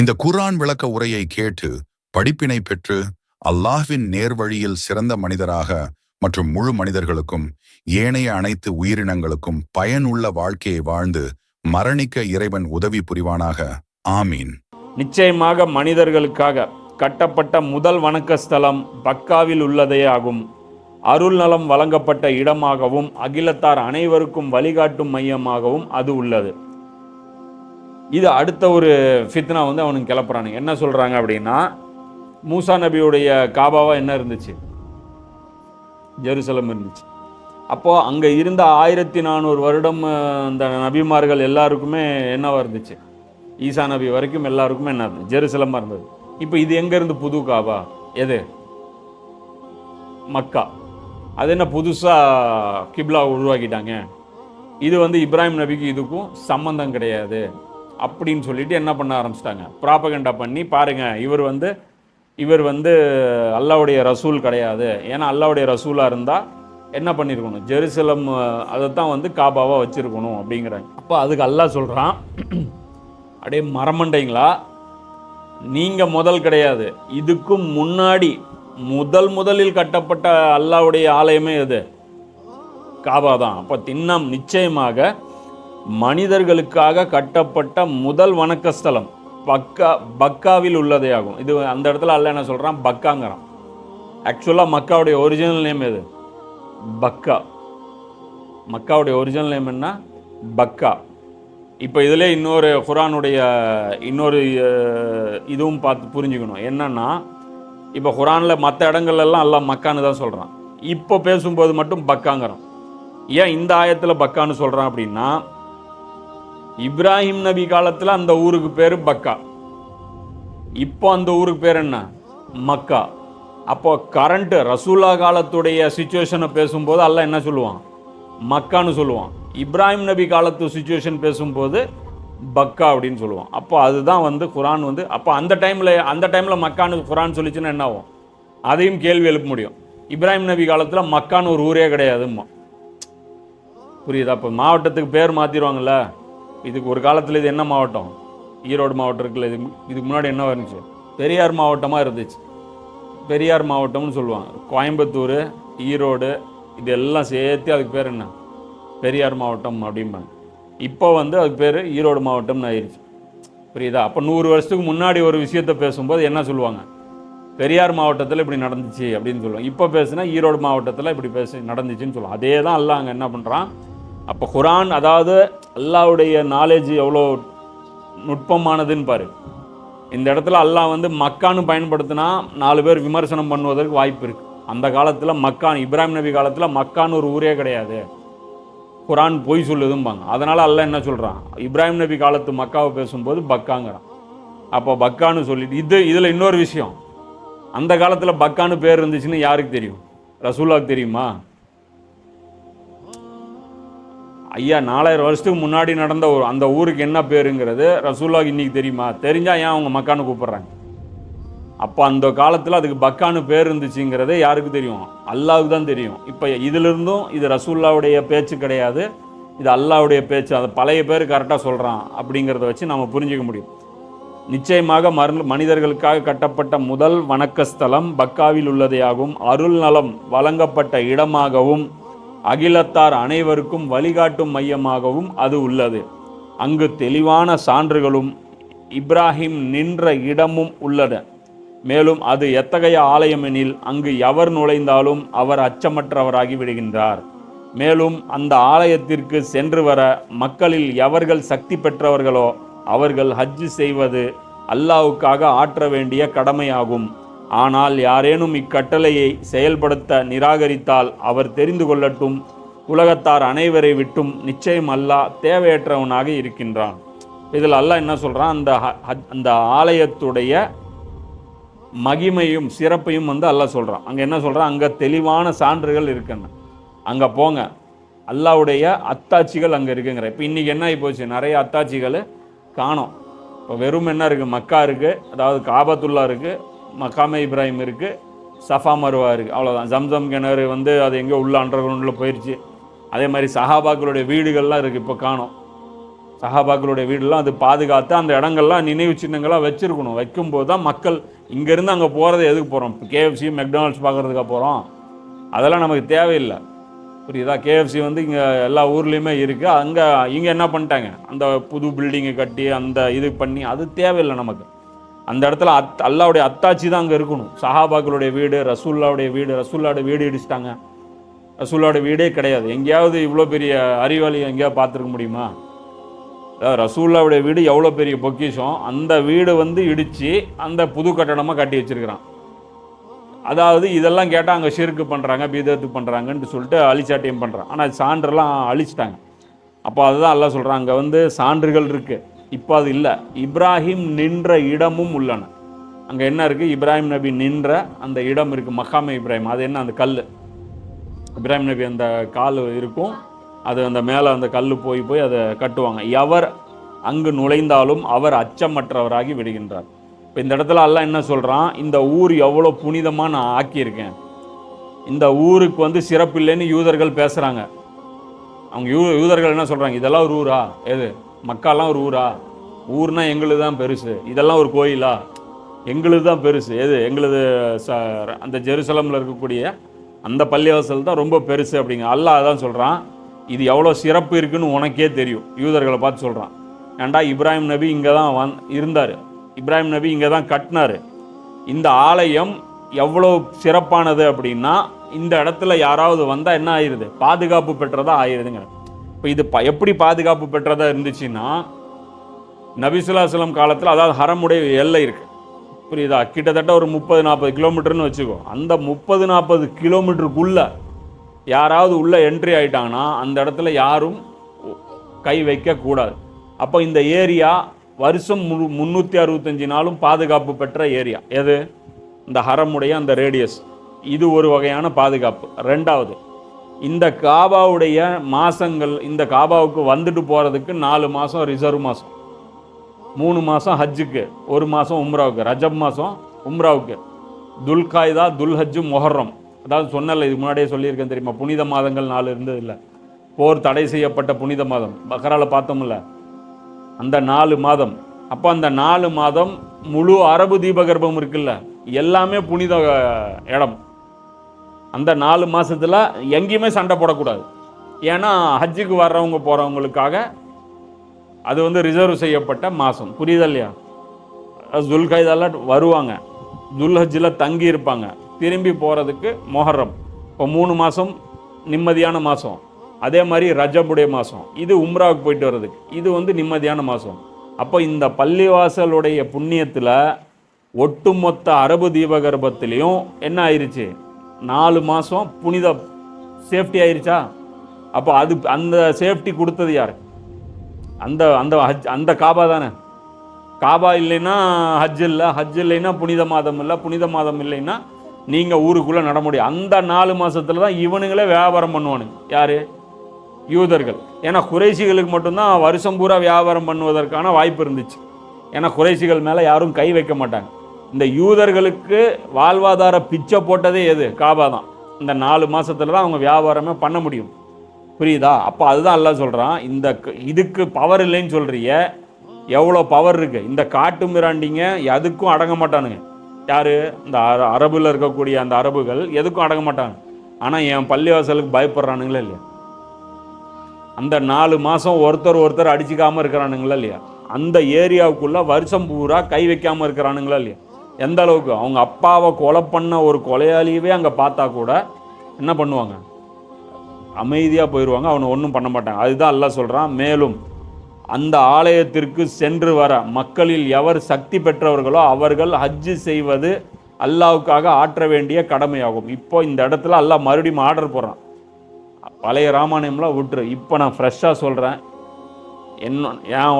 இந்த குர்ஆன் விளக்க உரையை கேட்டு படிப்பினை பெற்று அல்லாஹ்வின் நேர்வழியில் சிறந்த மனிதராக மற்றும் முழு மனிதர்களுக்கும் ஏனைய அனைத்து உயிரினங்களுக்கும் பயனுள்ள வாழ்க்கையை வாழ்ந்து மரணிக்க இறைவன் உதவி புரிவானாக. ஆமீன். நிச்சயமாக மனிதர்களுக்காக கட்டப்பட்ட முதல் வணக்க ஸ்தலம் பக்காவில் உள்ளதே ஆகும். அருள் நலம் வழங்கப்பட்ட இடமாகவும் அகிலத்தார் அனைவருக்கும் வழிகாட்டும் மையமாகவும் அது உள்ளது. இது அடுத்த ஒரு ஃபித்னா வந்து அவனுக்கு கிளப்புறானுங்க. என்ன சொல்கிறாங்க அப்படின்னா மூசா நபியுடைய காபாவாக என்ன இருந்துச்சு? ஜெருசலம் இருந்துச்சு. அப்போது அங்கே இருந்த ஆயிரத்தி நானூறு வருடம் அந்த நபிமார்கள் எல்லாருக்குமே என்னவாக இருந்துச்சு? ஈசா நபி வரைக்கும் எல்லாருக்குமே என்ன இருந்தது ஜெருசலமாக இருந்தது. இப்போ இது எங்கேருந்து புது காபா? எது? மக்கா. அது என்ன புதுசாக கிப்லா உருவாக்கிட்டாங்க? இது வந்து இப்ராஹிம் நபிக்கு இதுக்கும் சம்மந்தம் கிடையாது. அப்படின்னு சொல்லிட்டு என்ன பண்ண ஆரம்பிச்சிட்டாங்க? ப்ராப்பகண்டா பண்ணி பாருங்கள் இவர் வந்து இவர் வந்து அல்லாவுடைய ரசூல் கிடையாது. ஏன்னா அல்லாவுடைய ரசூலாக இருந்தால் என்ன பண்ணியிருக்கணும் ஜெருசலம் தான் வந்து காபாவாக வச்சுருக்கணும் அப்படிங்கிறாங்க. அப்போ அதுக்கு அல்லாஹ் சொல்கிறான் அப்படியே மரமண்டைங்களா நீங்கள் முதல் கிடையாது. இதுக்கும் முன்னாடி முதல் முதலில் கட்டப்பட்ட அல்லாவுடைய ஆலயமே எது? காபா தான் அப்போ திண்ணம் நிச்சயமாக மனிதர்களுக்காக கட்டப்பட்ட முதல் வணக்கஸ்தலம். பக்கா பக்காவில் உள்ளதே ஆகும். இது அந்த இடத்துல அல்ல என்ன சொல்கிறான் பக்காங்கிறான். ஆக்சுவலாக மக்காவுடைய ஒரிஜினல் நேம் எது? பக்கா. மக்காவுடைய ஒரிஜினல் நேம் என்ன? பக்கா. இப்போ இதில் இன்னொரு குரானுடைய இன்னொரு இதுவும் பார்த்து புரிஞ்சுக்கணும். என்னன்னா இப்போ குரானில் மற்ற இடங்கள்லாம் எல்லாம் மக்கான்னு தான் சொல்கிறான் இப்போ பேசும்போது மட்டும் பக்காங்கிறோம் ஏன் இந்த ஆயத்தில் பக்கான்னு சொல்கிறான் அப்படின்னா இப்ராஹிம் நபி காலத்தில் அந்த ஊருக்கு பேர் பக்கா. இப்போ அந்த ஊருக்கு பேர் என்ன? மக்கா. அப்போ கரண்ட் ரசூல்லா காலத்துடைய சுச்சுவேஷனை பேசும்போது அல்ல என்ன சொல்லுவான்? மக்கான்னு சொல்லுவான். இப்ராஹிம் நபி காலத்து சுச்சுவேஷன் பேசும்போது பக்கா அப்படின்னு சொல்லுவான். அப்போ அதுதான் வந்து குரான் வந்து அப்போ அந்த டைமில் அந்த டைமில் மக்கான்னு குரான் சொல்லிச்சுன்னா என்ன ஆகும்? அதையும் கேள்வி எழுப்ப முடியும். இப்ராஹிம் நபி காலத்தில் மக்கான்னு ஒரு ஊரே கிடையாதும்மா. புரியுதா? இப்போ மாவட்டத்துக்கு பேர் மாற்றிடுவாங்கல்ல இதுக்கு ஒரு காலத்தில் இது என்ன மாவட்டம்? ஈரோடு மாவட்டம் இருக்குல்ல இது இதுக்கு முன்னாடி என்ன இருந்துச்சு? பெரியார் மாவட்டமாக இருந்துச்சு. பெரியார் மாவட்டம்னு சொல்லுவாங்க. கோயம்புத்தூர் ஈரோடு இது எல்லாம் சேர்த்து அதுக்கு பேர் என்ன? பெரியார் மாவட்டம் அப்படிம்பாங்க. இப்போ வந்து அதுக்கு பேர் ஈரோடு மாவட்டம்னு ஆயிடுச்சு புரியுதா? அப்போ நூறு வருஷத்துக்கு முன்னாடி ஒரு விஷயத்தை பேசும்போது என்ன சொல்லுவாங்க? பெரியார் மாவட்டத்தில் இப்படி நடந்துச்சு அப்படின்னு சொல்லுவாங்க. இப்போ பேசுனா ஈரோடு மாவட்டத்தில் இப்படி பேசி நடந்துச்சுன்னு சொல்லுவாங்க. அதே தான் அல்ல அங்கே என்ன பண்ணுறான் அப்போ குரான் அதாவது அல்லாஹ்வுடைய நாலேஜ் எவ்வளோ நுட்பமானதுன்னு பாரு. இந்த இடத்துல அல்லாஹ் வந்து மக்கான்னு பயன்படுத்தினா நாலு பேர் விமர்சனம் பண்ணுவதற்கு வாய்ப்பு இருக்கு. அந்த காலத்தில் மக்கான் இப்ராஹிம் நபி காலத்தில் மக்கான்னு ஒரு ஊரே கிடையாது. குரான் பொய் சொல்லுதும்பாங்க. அதனால் அல்ல என்ன சொல்கிறான் இப்ராஹிம் நபி காலத்து மக்காவை பேசும்போது பக்காங்கிறான். அப்போ பக்கான்னு சொல்லிட்டு இது இதில் இன்னொரு விஷயம். அந்த காலத்தில் பக்கான்னு பேர் இருந்துச்சுன்னு யாருக்கு தெரியும்? ரசூலாவுக்கு தெரியுமா? ஐயா நாலாயிரம் வருஷத்துக்கு முன்னாடி நடந்த ஒரு அந்த ஊருக்கு என்ன பேருங்கிறது ரசூலாவுக்கு இன்றைக்கி தெரியுமா? தெரிஞ்சால் ஏன் அவங்க மக்கான்னு கூப்பிட்றாங்க? அப்போ அந்த காலத்தில் அதுக்கு பக்கான்னு பேர் இருந்துச்சுங்கிறதே யாருக்கு தெரியும்? அல்லாவுக்கு தான் தெரியும். இப்போ இதிலிருந்தும் இது ரசூல்லாவுடைய பேச்சு கிடையாது. இது அல்லாவுடைய பேச்சு. அதை பழைய பேர் கரெக்டாக சொல்கிறான் அப்படிங்கிறத வச்சு நம்ம புரிஞ்சிக்க முடியும். நிச்சயமாக மரு மனிதர்களுக்காக கட்டப்பட்ட முதல் வணக்கஸ்தலம் பக்காவில் உள்ளதையாகவும் அருள் நலம் வழங்கப்பட்ட இடமாகவும் அகிலத்தார் அனைவருக்கும் வழிகாட்டும் மையமாகவும் அது உள்ளது. அங்கு தெளிவான சான்றுகளும் இப்ராஹிம் நின்ற இடமும் உள்ளன. மேலும் அது எத்தகைய ஆலயம் எனில் அங்கு எவர் நுழைந்தாலும் அவர் அச்சமற்றவராகி விடுகின்றார். மேலும் அந்த ஆலயத்திற்கு சென்று வர மக்களில் எவர்கள் சக்தி பெற்றவர்களோ அவர்கள் ஹஜ் செய்வது அல்லாவுக்காக ஆற்ற வேண்டிய கடமையாகும். ஆனால் யாரேனும் இக்கட்டளையை செயல்படுத்த நிராகரித்தால் அவர் தெரிந்து கொள்ளட்டும். உலகத்தார் அனைவரை விட்டும் நிச்சயம் அல்லாஹ் தேவையற்றவனாக இருக்கின்றான். இதில் அல்லாஹ் என்ன சொல்கிறான் அந்த ஹ- அந்த ஆலயத்துடைய மகிமையும் சிறப்பையும் வந்து அல்லாஹ் சொல்கிறான் அங்கே என்ன சொல்கிறான் அங்கே தெளிவான சான்றுகள் இருக்குன்னு அங்கே போங்க. அல்லாவுடைய அத்தாட்சிகள் அங்கே இருக்குங்கிற. இப்போ இன்றைக்கி என்ன ஆகி போச்சு நிறைய அத்தாட்சிகள் காணோம். இப்போ வெறும் என்ன இருக்குது மக்கா இருக்குது அதாவது காபத்துல்லா இருக்குது மக்காமே இப்ராஹிம் இருக்குது சஃபா மருவா இருக்குது அவ்வளோதான் ஜம்சம் கிணறு வந்து அது எங்கே உள்ள அண்டர் கிரவுண்டில் போயிடுச்சு அதே மாதிரி சஹாபாக்களுடைய வீடுகள்லாம் இருக்குது இப்போ காணும். சஹாபாக்களுடைய வீடெல்லாம் அது பாதுகாத்து அந்த இடங்கள்லாம் நினைவு சின்னங்களாக வச்சுருக்கணும். வைக்கும்போது தான் மக்கள் இங்கேருந்து அங்கே போகிறது எதுக்கு போகிறோம் இப்போ கேஎஃப்சி மெக்டானல்ட்ஸ் பார்க்குறதுக்காக போகிறோம் அதெல்லாம் நமக்கு தேவையில்லை. புரியுதா? கேஎஃப்சி வந்து இங்கே எல்லா ஊர்லேயுமே இருக்குது அங்கே இங்கே என்ன பண்ணிட்டாங்க? அந்த புது பில்டிங்கை கட்டி அந்த இது பண்ணி அது தேவையில்லை நமக்கு. அந்த இடத்துல அத் அல்லாவுடைய அத்தாச்சி தான் அங்கே இருக்கணும். சஹாபாக்களுடைய வீடு ரசூல்லாவுடைய வீடு ரசூல்லாவுடைய வீடு இடிச்சிட்டாங்க. ரசூல்லாவுடைய வீடே கிடையாது. எங்கேயாவது இவ்வளோ பெரிய அறிவாளி எங்கேயாவது பார்த்துருக்க முடியுமா? ரசூல்லாவுடைய வீடு எவ்வளோ பெரிய பொக்கிஷம்? அந்த வீடு வந்து இடித்து அந்த புது கட்டடமாக கட்டி வச்சிருக்கிறான். அதாவது இதெல்லாம் கேட்டால் அங்கே ஷிருக்கு பண்ணுறாங்க பீதத்து பண்ணுறாங்கன்ட்டு சொல்லிட்டு அழிச்சாட்டியம் பண்ணுறான் ஆனால் சான்றெல்லாம் அழிச்சிட்டாங்க. அப்போ அதுதான் எல்லாம் சொல்கிறாங்க அங்கே வந்து சான்றுகள் இருக்குது இப்போ அது இல்லை. இப்ராஹிம் நின்ற இடமும் உள்ளன. அங்கே என்ன இருக்குது இப்ராஹிம் நபி நின்ற அந்த இடம் இருக்குது மக்காமே இப்ராஹிம். அது என்ன? அந்த கல் இப்ராஹிம் நபி அந்த கால் இருக்கும். அது அந்த மேலே அந்த கல் போய் போய் அதை கட்டுவாங்க. எவர் அங்கு நுழைந்தாலும் அவர் அச்சமற்றவராகி விடுகின்றார். இப்போ இந்த இடத்துல எல்லாம் என்ன சொல்கிறான் இந்த ஊர் எவ்வளோ புனிதமாக நான் ஆக்கியிருக்கேன். இந்த ஊருக்கு வந்து சிறப்பு இல்லைன்னு யூதர்கள் பேசுகிறாங்க அவங்க யூ யூதர்கள் என்ன சொல்கிறாங்க இதெல்லாம் ஒரு ஊரா? எது? மக்காலாம் ஒரு ஊரா? ஊர்னா எங்களுது தான் பெருசு. இதெல்லாம் ஒரு கோயிலா? எங்களுது தான் பெருசு. எது? எங்களுது ச அந்த ஜெருசலமில் இருக்கக்கூடிய அந்த பள்ளிவாசல் தான் ரொம்ப பெருசு அப்படிங்க. அல்லாஹ் அதான் சொல்கிறான் இது எவ்வளோ சிறப்பு இருக்குன்னு உனக்கே தெரியும். யூதர்களை பார்த்து சொல்கிறான் ஏண்டா இப்ராஹிம் நபி இங்கே தான் வந் இருந்தார். இப்ராஹிம் நபி இங்கே தான் கட்டினார். இந்த ஆலயம் எவ்வளோ சிறப்பானது அப்படின்னா இந்த இடத்துல யாராவது வந்தால் என்ன ஆயிடுது பாதுகாப்பு பெற்றதாக ஆயிருதுங்க. இப்போ இது ப எப்படி பாதுகாப்பு பெற்றதாக இருந்துச்சுன்னா நபிசுல்லாஸ்லம் காலத்தில் அதாவது ஹரமுடைய எல்லை இருக்கு. புரியுதா? கிட்டத்தட்ட ஒரு முப்பது நாற்பது கிலோமீட்டர்னு வச்சுக்கோ. அந்த முப்பது நாற்பது கிலோமீட்டருக்குள்ளே யாராவது உள்ளே என்ட்ரி ஆயிட்டாங்கன்னா அந்த இடத்துல யாரும் கை வைக்கக்கூடாது அப்போ இந்த ஏரியா வருஷம் முழு முந்நூற்றி அறுபத்தஞ்சு நாளும் பாதுகாப்பு பெற்ற ஏரியா. எது? இந்த ஹரமுடைய அந்த ரேடியஸ் இது ஒரு வகையான பாதுகாப்பு. ரெண்டாவது இந்த காபாவுடைய மாதங்கள் இந்த காபாவுக்கு வந்துட்டு போகிறதுக்கு நாலு மாதம் ரிசர்வ் மாதம் மூணு மாதம் ஹஜ்ஜுக்கு ஒரு மாதம் உம்ராவுக்கு ரஜப் மாதம் உம்ராவுக்கு. துல்காய்தா துல்ஹஜ்ஜு மொஹர்ரம். அதாவது சொன்னல இது முன்னாடியே சொல்லியிருக்கேன் தெரியுமா? புனித மாதங்கள் நாலு இருந்தது இல்லை போர் தடை செய்யப்பட்ட புனித மாதம். பக்ரால பார்த்தோம்ல. அந்த நாலு மாதம். அப்போ அந்த நாலு மாதம் முழு அரபு தீபகற்பம் இருக்குல்ல. எல்லாமே புனித இடம். அந்த நாலு மாதத்தில் எங்கேயுமே சண்டை போடக்கூடாது. ஏன்னா ஹஜ்ஜுக்கு வர்றவங்க போகிறவங்களுக்காக அது வந்து ரிசர்வ் செய்யப்பட்ட மாதம் புரியுதா இல்லையா? துல்கைதால வருவாங்க. துல்ஹஜ்ஜில் தங்கி இருப்பாங்க. திரும்பி போகிறதுக்கு மொஹர்ரம். இப்போ மூணு மாதம் நிம்மதியான மாதம் அதே மாதிரி ரஜபுடைய மாதம் இது உம்ராவுக்கு போயிட்டு வர்றதுக்கு. இது வந்து நிம்மதியான மாதம் அப்போ இந்த பள்ளிவாசலுடைய புண்ணியத்தில் ஒட்டுமொத்த அரபு தீபகற்பத்திலையும் என்ன ஆயிடுச்சு நாலு மாதம் புனித சேஃப்டி ஆயிருச்சா? அப்போ அது அந்த சேஃப்டி கொடுத்தது யார்? அந்த அந்த ஹஜ் அந்த காபா தானே. காபா இல்லைன்னா ஹஜ் இல்லை ஹஜ் இல்லைன்னா புனித மாதம் இல்லை புனித மாதம் இல்லைன்னா நீங்கள் ஊருக்குள்ளே நட முடியும். அந்த நாலு மாதத்தில் தான் இவனுங்களே வியாபாரம் பண்ணுவானுங்க. யார்? யூதர்கள். ஏன்னா குறைசிகளுக்கு மட்டும்தான் வருஷம் பூரா வியாபாரம் பண்ணுவதற்கான வாய்ப்பு இருந்துச்சு. ஏன்னா குறைசிகள் மேலே யாரும் கை வைக்க மாட்டாங்க. இந்த யூதர்களுக்கு வாழ்வாதார பிச்சை போட்டதே எது? காபா தான். இந்த நாலு மாதத்தில் தான் அவங்க வியாபாரமே பண்ண முடியும். புரியுதா? அப்போ அதுதான் எல்லாம் சொல்கிறான் இந்த க- இதுக்கு பவர் இல்லைன்னு சொல்கிறிய எவ்வளோ பவர் இருக்குது இந்த காட்டு மிராண்டிங்க எதுக்கும் அடங்க மாட்டானுங்க. யாரு? இந்த அரபில் இருக்கக்கூடிய அந்த அரபுகள் எதுக்கும் அடங்க மாட்டாங்க. ஆனால் என் பள்ளிவாசலுக்கு பயப்படுறானுங்களா இல்லையா? அந்த நாலு மாதம் ஒருத்தர் ஒருத்தர் அடிச்சிக்காமல் இருக்கிறானுங்களா இல்லையா? அந்த ஏரியாவுக்குள்ளே வருஷம் பூரா கை வைக்காம இருக்கிறானுங்களா இல்லையா? எந்த அளவுக்கு? அவங்க அப்பாவை கொலை பண்ண ஒரு கொலையாளியவே அங்கே பார்த்தா கூட என்ன பண்ணுவாங்க? அமைதியாக போயிடுவாங்க அவனை ஒன்றும் பண்ண மாட்டாங்க. அதுதான் அல்லாஹ் சொல்கிறான் மேலும் அந்த ஆலயத்திற்கு சென்று வர மக்களில் எவர் சக்தி பெற்றவர்களோ அவர்கள் ஹஜ்ஜு செய்வது அல்லாவுக்காக ஆற்ற வேண்டிய கடமையாகும். இப்போ இந்த இடத்துல அல்லாஹ் மறுபடியும் ஆர்டர் போடுறான். பழைய ராமாயணம்லாம் விட்டுரு. இப்போ நான் ஃப்ரெஷ்ஷாக சொல்கிறேன் என்ன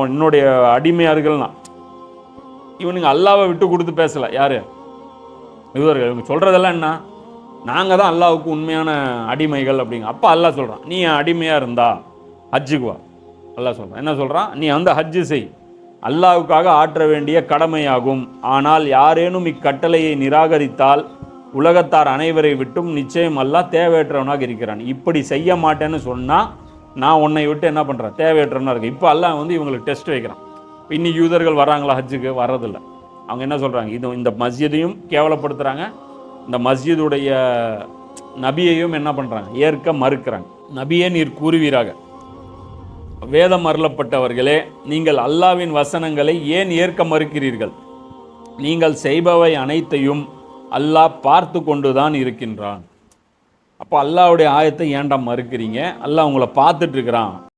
என்னுடைய அடிமையார்கள் நான் இவனுங்க அல்லாவை விட்டு கொடுத்து பேசலை. யார்? இவர்கள் இவங்க சொல்கிறதெல்லாம் என்ன? நாங்கள் தான் அல்லாவுக்கு உண்மையான அடிமைகள் அப்படிங்க. அப்போ அல்லாஹ் சொல்கிறான் நீ அடிமையாக இருந்தா? ஹஜ்ஜுக்கு வா. அல்லாஹ் சொல்கிறான் என்ன சொல்கிறான் நீ வந்து ஹஜ்ஜு செய். அல்லாவுக்காக ஆற்ற வேண்டிய கடமையாகும். ஆனால் யாரேனும் இக்கட்டளையை நிராகரித்தால் உலகத்தார் அனைவரை விட்டும் நிச்சயம் அல்லா தேவையற்றவனாக இருக்கிறான். இப்படி செய்ய மாட்டேன்னு சொன்னால் நான் உன்னை விட்டு என்ன பண்ணுறேன் தேவையற்றவனாக இருக்கு இப்போ அல்லாஹ் வந்து இவங்களுக்கு டெஸ்ட் வைக்கிறான். இன்னி யூதர்கள் வராங்களா ஹஜ்ஜுக்கு? வர்றதில்ல. அவங்க என்ன சொல்கிறாங்க இது இந்த மஸ்ஜிதையும் கேவலப்படுத்துகிறாங்க இந்த மஸ்ஜிதுடைய நபியையும் என்ன பண்ணுறாங்க ஏற்க மறுக்கிறாங்க. நபியே நீர் கூறுவீராக. வேதம் அருளப்பட்டவர்களே நீங்கள் அல்லாவின் வசனங்களை ஏன் ஏற்க மறுக்கிறீர்கள்? நீங்கள் செய்பவை அனைத்தையும் அல்லாஹ் பார்த்து கொண்டு தான் இருக்கின்றான். அப்போ அல்லாவுடைய ஆயத்தை ஏன்டா மறுக்கிறீங்க? அல்லாஹ் உங்களை பார்த்துட்ருக்குறான்